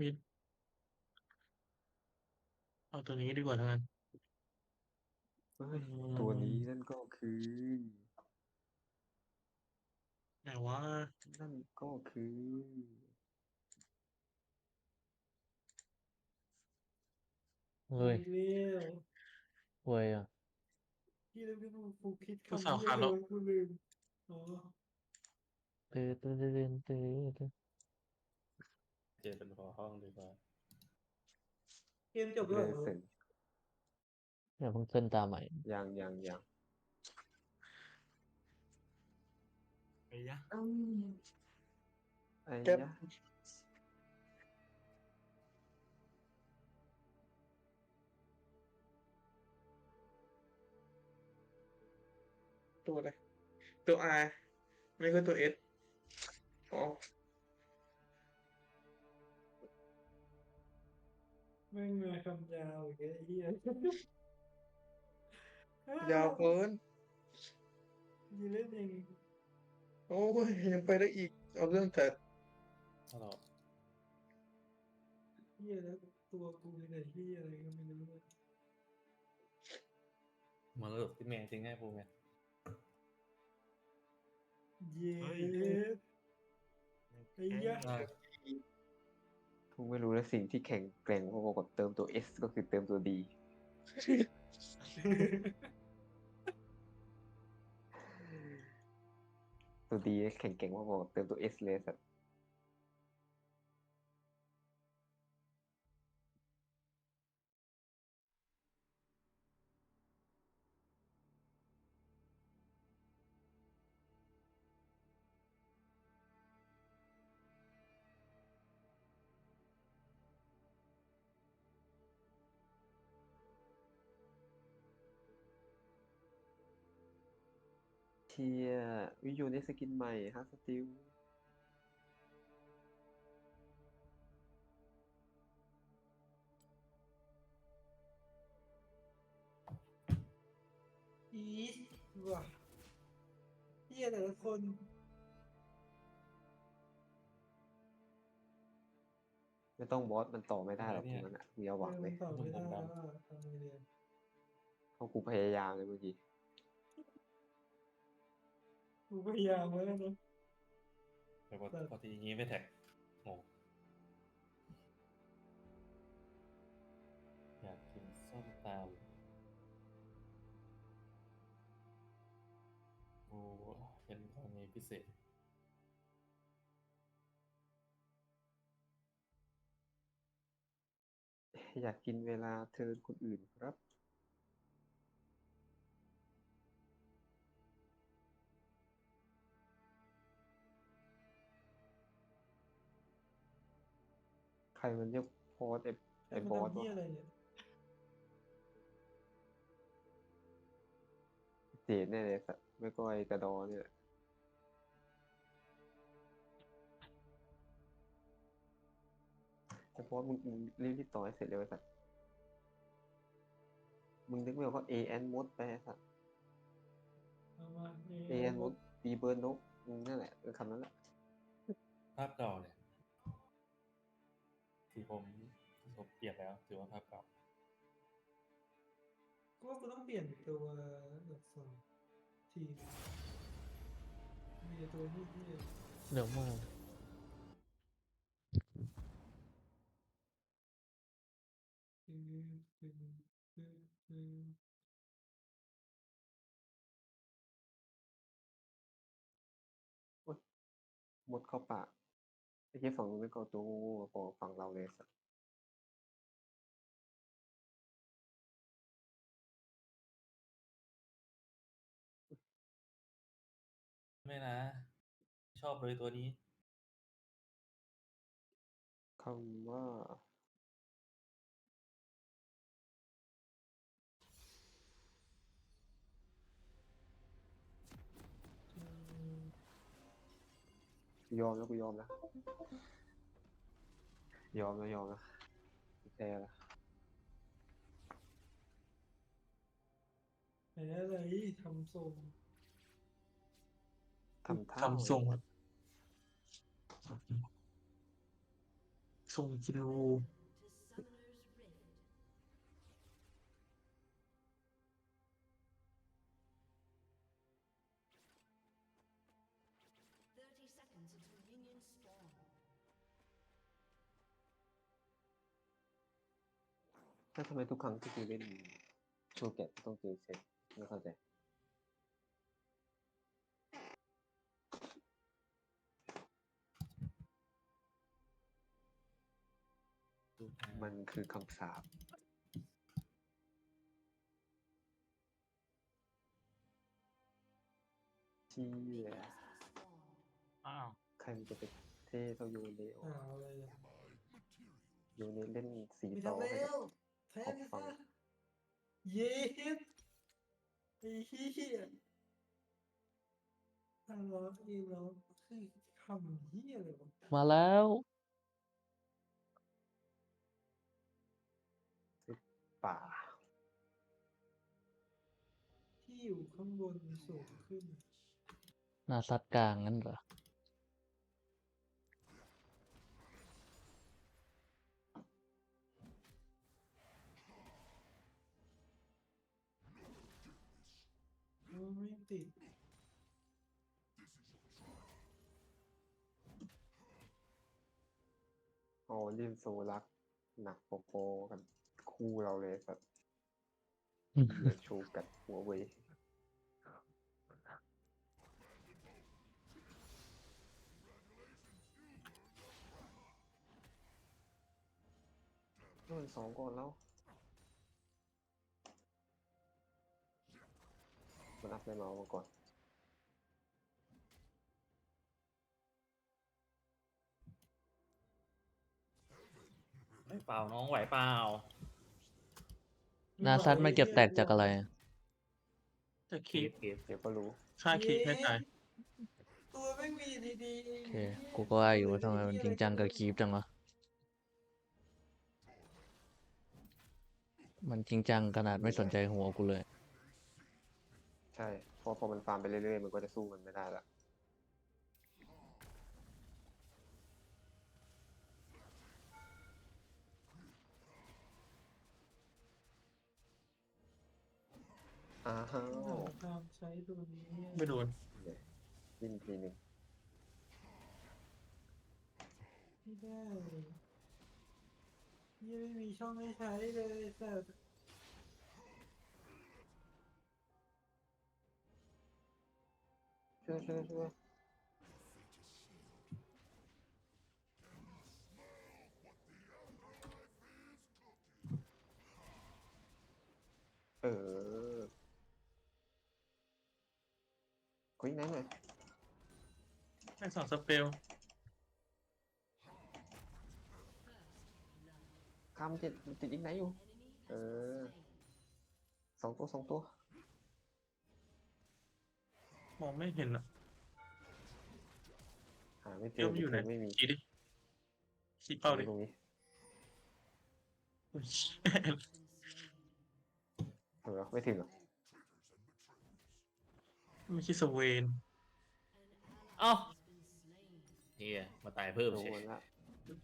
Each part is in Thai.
มีเอาตัวนี้ดีกว่าทั้งนั้น เฮ้ยตัวนี้นั่นก็คือไหนว่านั่นก็คือ เฮ้ยเร็วเว้ยอะพี่เลยไม่รู้กูคิดผู้คำสาวนี้ขาเลลบยกูลืมอ๋อ ตื่นตื่นตื่นตื่นตื่น เจอเป็นหัวห้องดีกว่าเกมจบแล้วเลเหรอเซนอย่าเพิ่งขึ้นตามใหม่ ยังยังยังไอ้ยะไอ้แก๊ปยะตัวอะไร ตัว R ไม่ก็ตัว S อ๋อ แม่งมาคำยาวอีกแล้วไอ้เหี้ยยาวเกิน ยีเล่นเองโอ้ยยังไปได้อีก เอาเรื่องแต่ถ้าเราเหี้ยแล้วตัวกูมีแต่เหี้ยอะไรก็ไม่รู้อะมันระดับที่แม่จริงให้ปูไงเย้ไอ้ยะได้ทุ กไม่รู้แล้วสิ่งที่แข็งแกร่งพอๆกับเติมตัว S ก็คือเติมตัว D ตัว D แข็งแกร่งพอๆกับเติมตัว S เลยสัตว์ เชียวิโยได้สกินใหม่ฮะสติลอีสว่ะเหี้ยแต่ละคนไม่ต้องบอสมันต่อไม่ได้หรอกตรงนั้นอะมีเอาหวังเลยตอบไม่ได้แล้วอะทำไงดีอะเพราะกูพยายามเลยเมื่อกี้ กูพยายามแล้วนะแต่ว่าพอทีนี้ไม่แท็กโอ้อยากกินส้มตำโอ้เป็นกรณีพิเศษอยากกินเวลาเทิร์นคนอื่นครับ ใครมันจะโพสต์ไอ้ไอ้บอสทำวะเหี้ยอะไรเนี่ยเจดแน่เลยสัตว์ไม่ก็ไอ้กระดอเนี่ยแหละแต่บอสมึงมึงรีบรีบต่อให้เสร็จเลยไอ้สัตว์มึงนึกไม่ออกก็ A N มดไปไอ้สัตว์เอามา A N มดตีเบิร์นนกมึงนั่นแหละเออคำนั้นแหละ ภาพเก่าเนี่ย ที่ผมผมเปลี่ยนแล้ว ถือว่าภาพเก่ากูว่ากูต้องเปลี่ยนตัวดอักษรทีมีแต่ตัวนี้ที่เดี๋ยวมาคือคือคือคือมดเข้าปาก ไอ้ที่ฝั่งนู้นไม่ก็ตัวงูๆพอฝั่งเราเลยสัตว์ไม่นะ ชอบเลยตัวนี้คำว่า ยอมแล้วกูยอมแล้วยอมแล้วยอมแล้วแพ้แล้วไหนอะไรทำทรงทำท่าทำทรงแบบส่งกิโล ถ้าทำไมทุกครั้งที่กูเล่นโชว์แกะต้องเจอเซตไม่เข้าใจดูมันคือคำสาปเชี่ยอ้าวใครมันจะไปเท่เท่าโยเนโออ้าวอะไรอะโยเนเล่นสีมีต่อทำให้แล้กับว แทนขอบฟัซะงเย็ดไอ้เหี้ยทางร้องเองร้องคือคำเหี้ยอะไรวะมาแล้วป่า ที่อยู่ข้างบนสูงขึ้น หน้าซัดกลางงั้นเหรอ ติดอ๋อเล่นโซลัก หนักโปโปกันคู่เราเลยแบบเหลือโชกัดหัวเว้ยโดนสองก่อนแล้ว มันอัพได้เมาส์มาก่อนไม่เปล่าน้องไหวเปล่าหน้าซัดมันเก็บแตกจากอะไรอะแต่เกคีฟเกฟเดี๋ยวก็รู้ ค่าคีไม่ตายตัวไม่มีดีๆโอเค กูก็ว่าอยู่ว่าทำไมมันจริงจังกับคีปจังวะ มันจริงจังขนาดไม่สนใจหัวกูเลย ใช่เพราะพอมันฟาร์มไปเรื่อยๆ มันก็จะสู้มันไม่ได้ละอ้าวหาตามใช้ตัวนี้ไม่โดนวิ่งทีหนึ่งไม่ได้ยังไม่มีช่องให้ใช้เลยแต่ ช่วยช่วยช่วยเออกุยนั้นหน่อยแม่งสองสเปลคำติดติดอีกไหนอยู่ เออสองตัวสองตัว มองไม่เห็นอะหาไม่เจเดี๋ยอวมันอยู่ไหนไม่มีคีดิคีเป้าดิตรงนี้อุ๊ยเออไม่ถึงเหรอไม่คิดสเวนเอ้าเฮียมาตายเพิ่มโดใช่นละ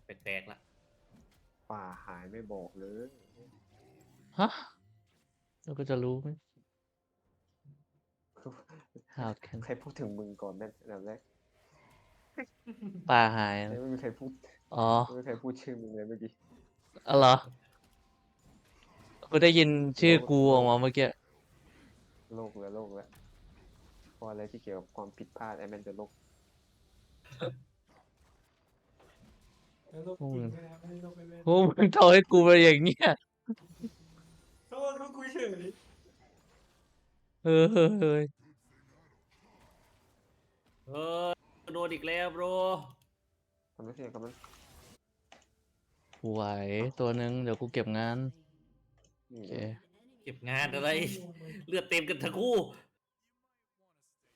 แปลกๆละป่าหายไม่บอกเลย ฮะแล้วก็จะรู้ไหม How can ใครพูดถึงมึงก่อนแม่อันดับแรกป่าหาย ไม่มีใครพูดอ๋อไม่มีใครพูดชื่อมึงเลยเมื่อกี้อ๋อเหรอกูได้ยินชื่อกูออกมาเมื่อกี้โลกแล้วโลกแล้วเพราะอะไรที่เกี่ยวกับความผิดพลาดไอ้แมนจะโลกแล้วลบจริงนะครับไม่ได้ลบไปเล่นโอ้มึงทำให้กูเป็นอย่างเงี้ยโทษพวกกูเฉย เออเฮ้ยเฮ้ยเฮ้ยโดนอีกแล้วโบรทำไม่เสียกับมันไหวตัวหนึ่งเดี๋ยวกูเก็บงานโอเคเก็บงานอะไร เลือดเต็มกันทั้งคู่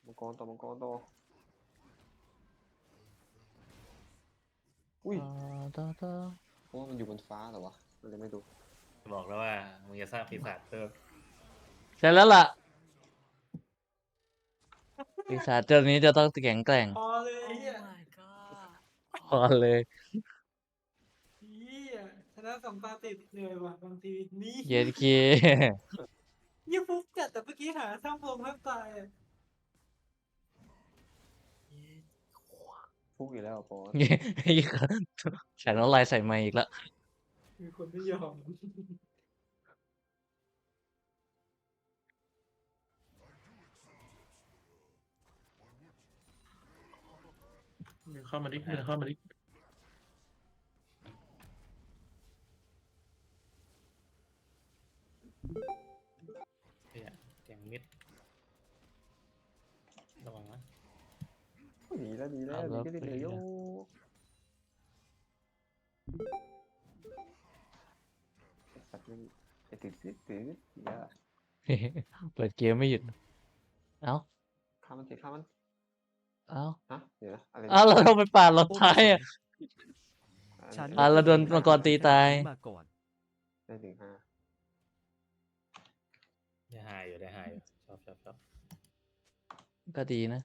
มังกรต่อมังกรต่ออุ้ยตาตาเพราะว่ามันอยู่บนฟ้าเหรอวะมันเลยไม่ดูบอกแล้วว่ามึงจะสร้างปีศาจเพิ่มเสร็จแล้วล่ะ ปีศาจเจ้านี้จะต้องแข็งแกร่งพอเลยไอ้เฮียพอเลยเฮีนะสองตาติดเหนื่อยว่ะบางทีนี่เย็นเคยี่ฟุกจัดแต่เมื่อกี้หาช่างพงแทบตายอะฟุกอีกแล้วโปสฉันน้ำลายใส่ไมค์อีกแล้วมีคนไม่ยอม นเข้ามาดิเดินเข้ามาดิเฮียแกงมิดระวังนะหนีแล้วหนีแล้วเอาหนีแล้วก็ได้เหลือไปโยแล้วไอ้สัตว์นี่ไอ้ติดติดติดอย่าเปิดเกมไม่หยุด เอ้าข้ามมันสิข้ามมันเอ้าฮะเดี๋ยวนะอะไรเอ้าเราทำไมปาดเราท้ายอะอันอะเราโดนมังกรตีตาย มาก่อนได้ถึงห้าได้หายอยู่ได้หายอยู่ชอบชอบชอบก็ดีนะ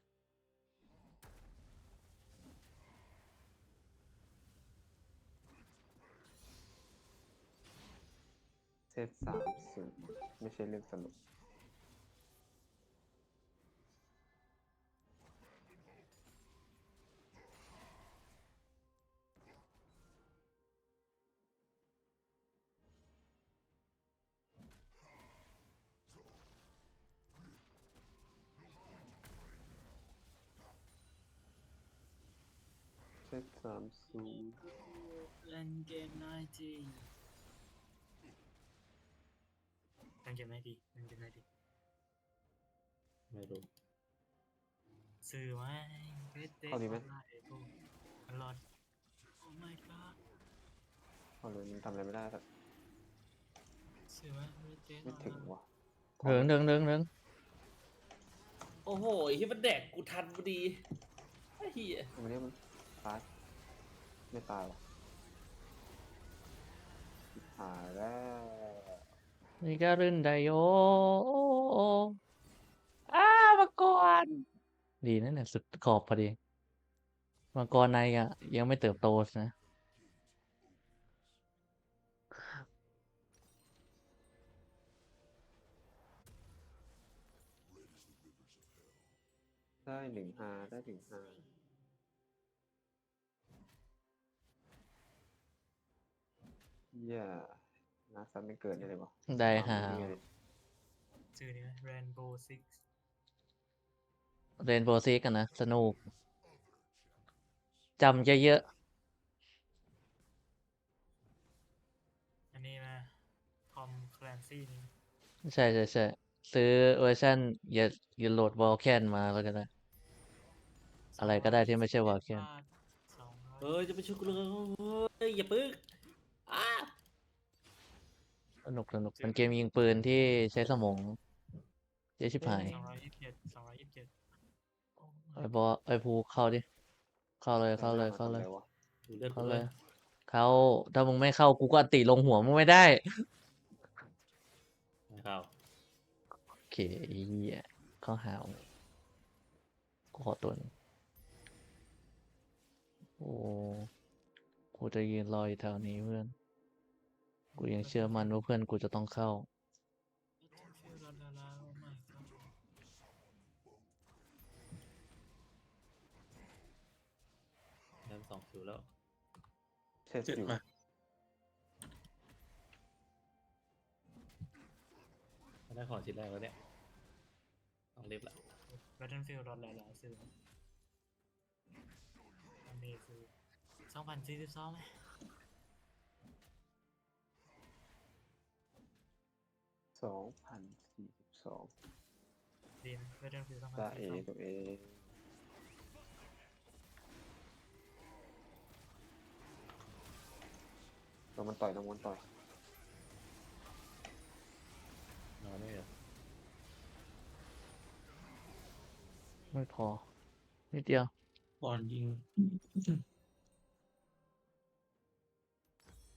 เซตสามศูนย์ไม่ใช่เรื่องสนุก สามศูนย์เล่นเกมน้อยจริงเล่นเกมไหนดีเล่นเกมไหนดีไม่รู้ สื่อไหมเฟสเต็กเข้าดีไหมอร่อยโอ้ my god เอาเลยมันทำอะไรไม่ได้สักสื่อไหมเฟสเต็กไม่ถึงว่ะเดิงเดิงเดิงเดิงโอ้โหไอ้ที่มันแดกกูทันพอดีไอ้เฮียวันนี้มันตาย ไม่ตายว่ะหายแล้วนี่ก็รื่นไดโออ้ามังกรดีนะเนี่ยสุดขอบพอดีมังกรในอะยังไม่เติบโตนะได้หนึ่งห้าได้หนึ่งห้า เย่นัดซ้ำไม่เกิดได้เลยวะได้หานี่ไงดิสื่อนี้ไหม Rainbow Six เรนโบว์ซิกกันนะ สนุกจำเยอะอันนี้มาทอมคลนซี่นี่ๆ ใช่ใช่ใช่ซื้อเวอร์ชันอย่าอย่าโหลดวอลแคนมาแล้วก็ได้อะไรก็ได้ที่ไม่ใช่วอลแคน สองร้อยเฮ้ยจะไปช่วยกูเลยเฮ้ยอย่าปึ๊กอ้า สนุกสนุกเป็นเกมยิงปืนที่ใช้สมองเยอะชิบหายสองร้อยยี่สิบเจ็ดสองร้อยยี่สิบเจ็ดโอ้ไอ้บอไอ้ภูเข้าดิ เข้าเลยเข้าเลยเข้าเลยทำอะไรวะดูเลือดเข้ากูเลเลยยเข้า ถ้ามึงไม่เข้ากูก็อันติลงหัวมึงไม่ได้ไม่เข้าโอเคไอ้เหี้ยเข้าหาวกูขอตัวหนึงโอ้ กูจะยืนรออยู่แถวนี้เพื่อน กูยังเชื่อมันว่าเพื่อนกูจะต้องเข้าฟิลลาลาลาโอ้ my god ได้สองคิวแล้ว เช็ดเจ็ดอยู่มาได้ของชิ้นแรกแล้วเนี่ยต้องรีบละ Battlefield รอดหลายๆสื่ออันนี้คือ สองพันสี่สิบสองไหมสองพันสี่สิบสองดีไหม Battlefield สองพันตาสี่เอสิบสองตัวเองโดนมันต่อยโดนมันต่อยนอนไม่เหรอไม่พอนิดเดียวบอลยิง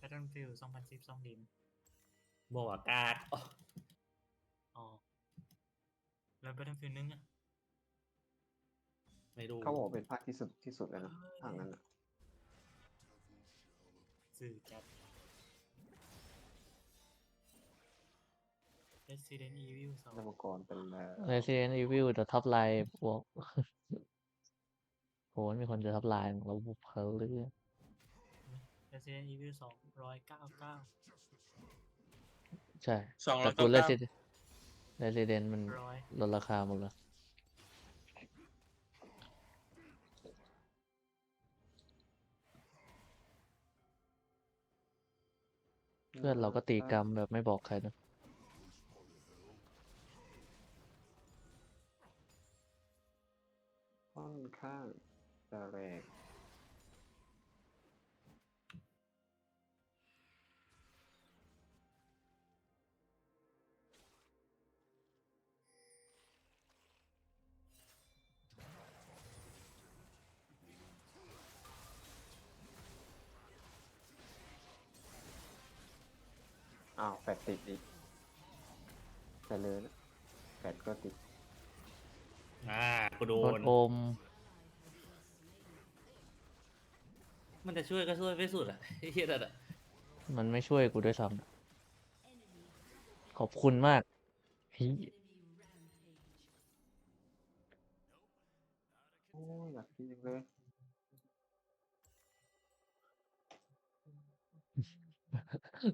เต็มฟิล์ลสองพันสิบสองดิมบวกการ์ดอ๋อแล้ว Battlefield นึงอะไม่รู้เขาบอกเป็นภาคที่สุดที่สุดแล้วนะภางนั้นอะสื่อจัด Resident Evil 2ธนากรเป็นแล้ว Resident Evil The Top Line บวกโหมีคนจะทับลายเราบุกเพลือ Resident Evil สองร้อยเก้าเก้าใช่สองร้แต่อยกูเก้าเก้า Resident Resident มันร้อย ลดราคาหมดเลยเพื่อนเราก็ตีกรรมแบบไม่บอกใครนะค่อนข้างจะแรง จะช่วยก็ช่วยไม่สุดอะไอ้เฮียนั่นอะมันไม่ช่วยกูด้วยซ้ำขอบคุณมากเฮ้ยโอ้ยอยากกินจังเลย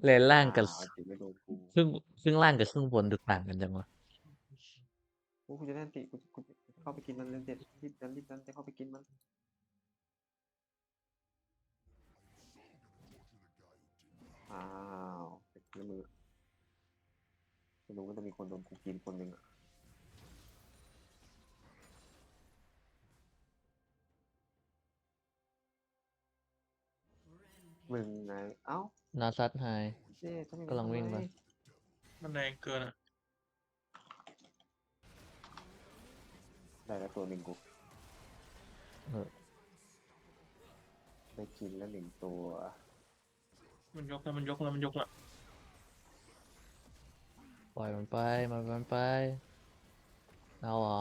เลนล่างกับอ้วติดไม่โดนกูครึ่งครึ่งล่างกับครึ่งบนดูต่างกันจังวะโอ้กูจะเล่นติกูกูจะเข้าไปกินมันเล่นเด็ดรีบดันรีบดันจะเข้าไปกินมัน อ้าวติดในมือไม่รู้ว่าจะมีคนโดนกูกินคนหนึ่งอะมึงไงเอ้านาซัดไฮเจ๊ทำไมกำลังวิ่งไป มันแรงเกินอะได้แล้วตัวหนึ่งกูเออ ได้กินแล้วหนึ่งตัว มันยกแล้วมันยกแล้วมันยกแล้วปล่อยมันไปมันมันไปเอาเหรอ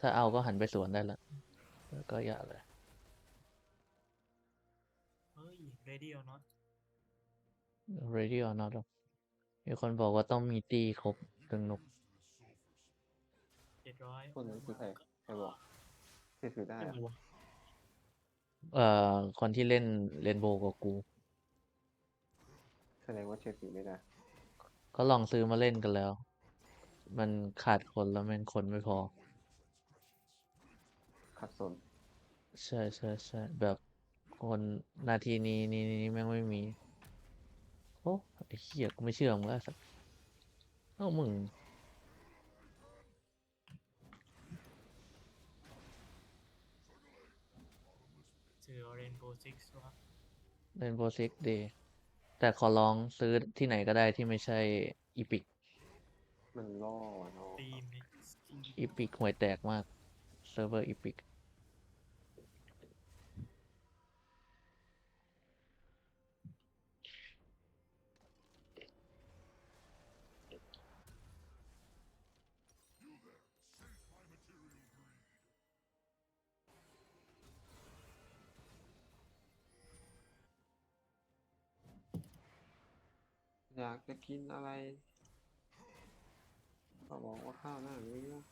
ถ้าเอาก็หันไปสวนได้ละแล้วก็อย่าเลย เฮ้ย Ready or not ready or not หรอมีคนบอกว่าต้องมีตีครบถึงนกเจ็ดร้อยคนนั้นคือใครใครบอกที่ซื้อได้ไม่อะรู้วะ เอ่อคนที่เล่นเรนโบว์กับกู แสดงว่าเชื่อถือไม่ได้ก็ลองซื้อมาเล่นกันแล้ว มันขาดคนแล้วแม่งคนไม่พอ ขัดสนใช่ใช่ใช่แบบคนนาทีนี้นี้นี้แม่งไม่มี โอ้ไอ้เหี้ยกูไม่เชื่อมึงแล้วสักเอ้ามึง ซื้อ Rainbow Six วะเล่นโบซิกดีแต่ขอร้องซื้อที่ไหนก็ได้ที่ไม่ใช่อีพิกมันล่ออะเนาะ ตีมนี่อีพิกห่วยแตกมาก เซิร์ฟเวอร์อีพิก จะกินอะไร ก็บอกว่าข้าวหน้านี้นะ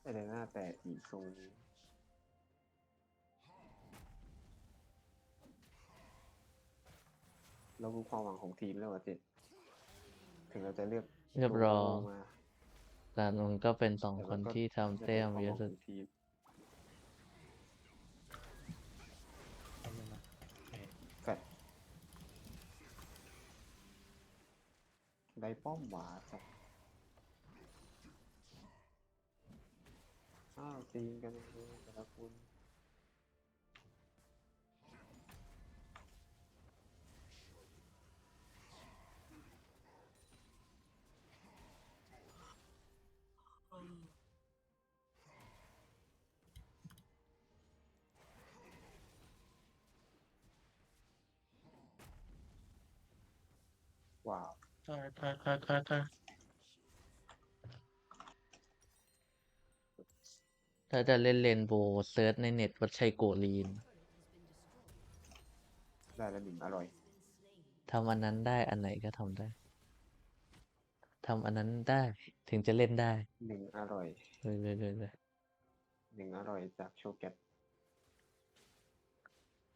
แต่ในหน้าแต่อีกทรงนี้เรารู้ความหวังของทีมแล้วว่ะเจ็ดถึงเราจะเลือกเรียบร้อยโลมา แต่มันก็เป็นสองแต่คมันนก็ที่ทำจะแต้เป็นมความเยหอะวังสุขดองทีม ทำยังไงโอเค แฟด ได้ป้อมหวาสัตว์อ้าวตีนกันเลยแต่ละคุณ ตายตายตายตายตายถ้าจะเล่นเรนโบว์เซิร์ชในเน็ตว่าใช่โกลีน ได้แล้วหนึ่งอร่อย ทำอันนั้นได้อันไหนก็ทำได้ ทำอันนั้นได้ถึงจะเล่นได้หนึ่งอร่อย เลยเลยเลยเลยหนึ่งอร่อยจากโชเกต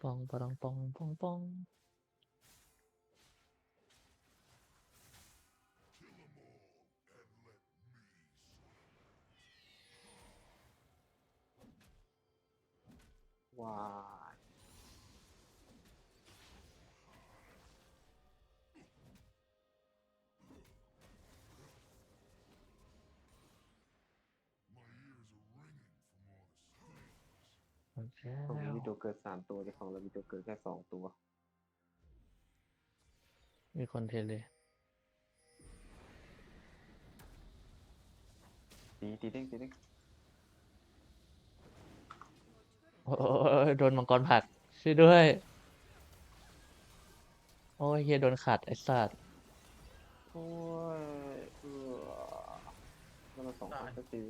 ปองปองปองปองปอง ว้ายโอเคของเรามีตัวเกิดสามตัวแต่ของเรามีตัวเกิดแค่สองตัว มีคนเทเลยตีตีเด้งตีเด้ง โอ้ยโดนมังกรผลักช่วยด้วย โอ้ยเฮียโดนขัดไอ้สัตว์โอ้ยเออแล้วมาสองคนก็ตี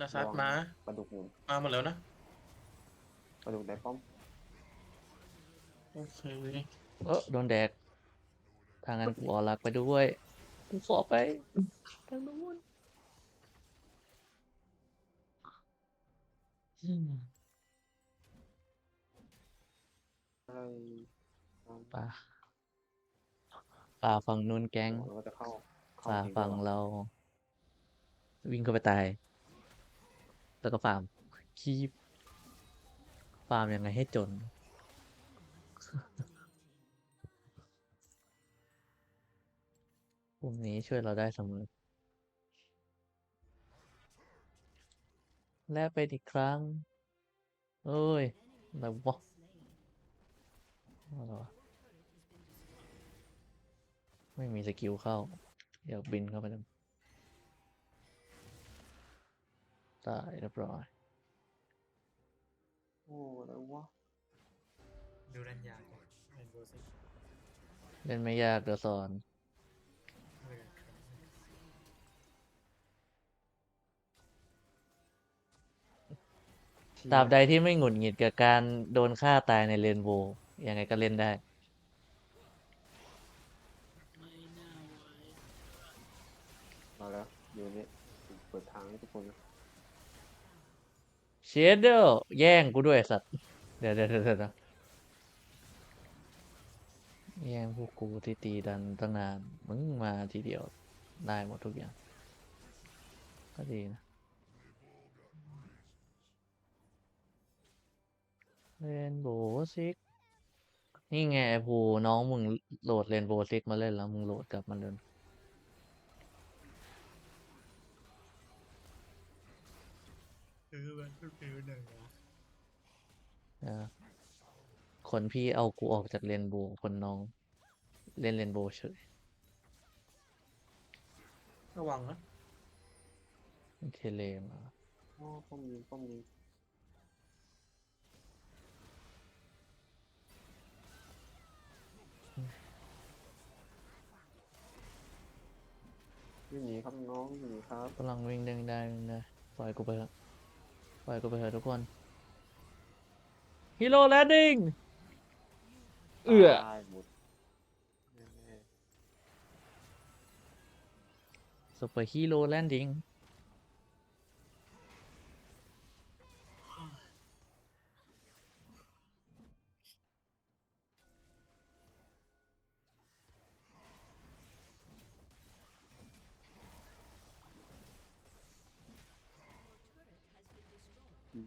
นาซัดมา ปลาดุกหมุนมาหมดแล้วนะ ปลาดุกได้ป้อมโอเค เออโดนแดกทางนั้นกูออลักไปด้วย กูขอไปทางนู้นอืมอะไรป่าป่าฝั่งนู้นแก๊งเราก็จะเข้าเข้ป่าทีมฝั่งแล้วเรา วิ่งเข้าไปตาย แล้วก็ฟาร์มคีบฟาร์มยังไงให้จน พวกนี้ช่วยเราได้เสมอ และเป็นอีกครั้ง เอ้ยอะไรวะอะไรวะไม่มีสกิลเข้าอยากบินเข้าไปแล้วตายเรียบร้อย โอ้แล้ววะดูรันยากเห็นดูสิเล่นไม่ยากเดี๋ยวสอน ตราบใดที่ไม่หงุดหงิดกับการโดนฆ่าตายในเรนโบว์ยังไงก็เล่นได้ มาแล้ว อยู่นี่เปิดทางให้ทุกคนนะเชดเดอร์แย่งกูด้วยไอ้สัตว์ เดี๋ยวเดี๋ยวเดี๋ยวเดี๋ยวแย่งพวกกูที่ตีดันตั้งนาน มึงมาทีเดียวได้หมดทุกอย่าง ก็ดีนะ เรนโบว์ซิก นี่ไงไอ้ภูน้องมึงโหลดเรนโบว์ซิกมาเล่นแล้ว มึงโหลดกลับมันเดินคือมันคือหนึ่งนะอ่าคนพี่เอากูออกจากเรนโบว์คนน้อง เล่นเรนโบว์เฉยระวังนะเทเลมา โอ้ป้อมยิงป้อมยิง องไม่หนีครับกำลังวิ่งเด้งได้วิ่งได้ปล่อยกูไปเถอะปล่อยกูไปเถอะทุกคนฮีโร่แลนดิ้งเอือตายหมดแน่ซูเปอร์ฮีโร่แลนดิ้ง ๆ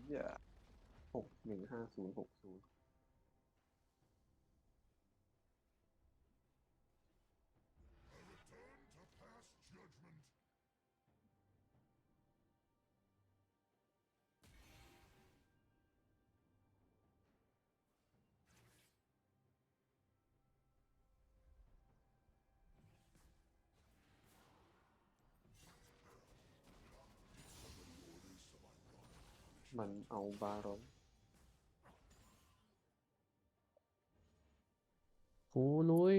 เหี้ยหก ห้าศูนย์หกศูนย์มันเอาบารอน กูลุย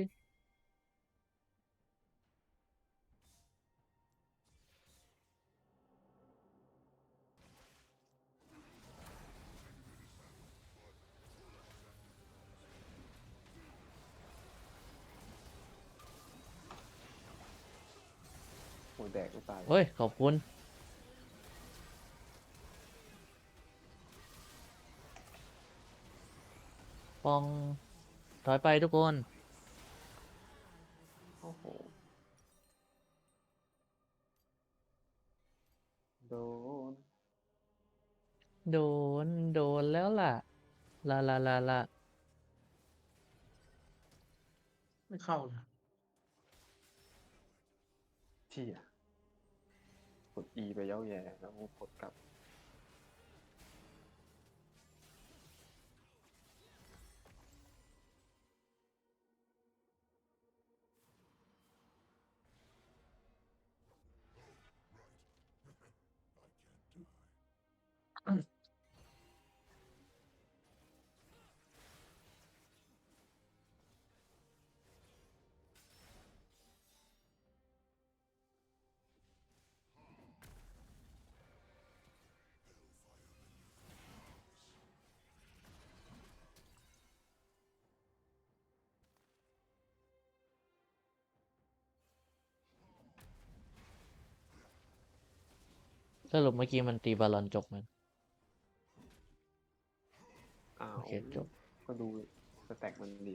โอ้ยแดกก็ตายเฮ้ย ขอบคุณ ปอง ถอยไปทุกคน โอ้โห โดน โดน โดนแล้วล่ะ ลาลาลาลาไม่เข้านะเที่ยกด E ไปเย้าแย่แล้วกดกลับ สรุปเมื่อกี้มันตีบอลลอนจบมัน อ้าวโอเคจบ ก็ดูสแต็กมันดิ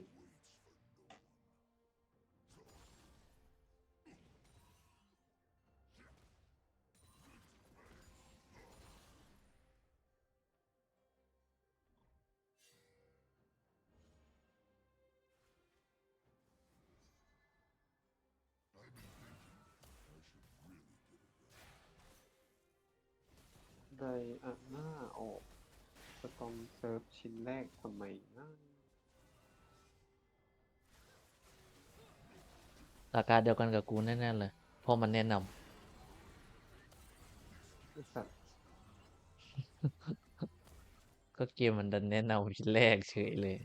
อะหน้าออกสตอมเซิร์ฟชิ้นแรกทำไมนะราคาเดียวกันกับกูแน่ๆเลย เพราะมันแนะนไอ้สัตว์ำ ก็เกมมันดันแนะนำชิ้นแรกเฉยเลย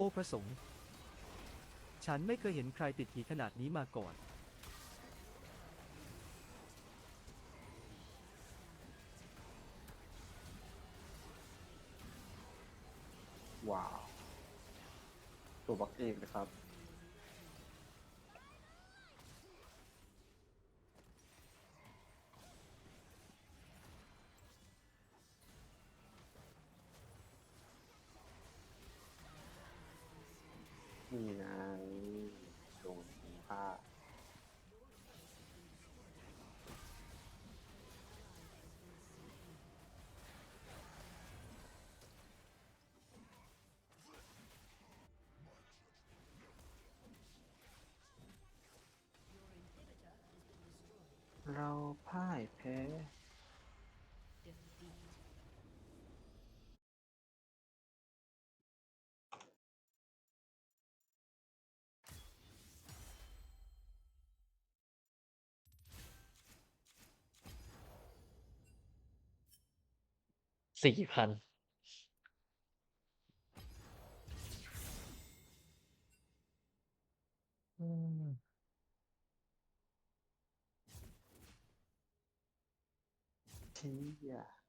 อ้พระสงฆ์ฉันไม่เคยเห็นใครติดหีขนาดนี้มาก่อน ว้าว ตัวบักเองนะครับ นี่ไงโดนผ้าเรา สี่พันอืมชี้อะ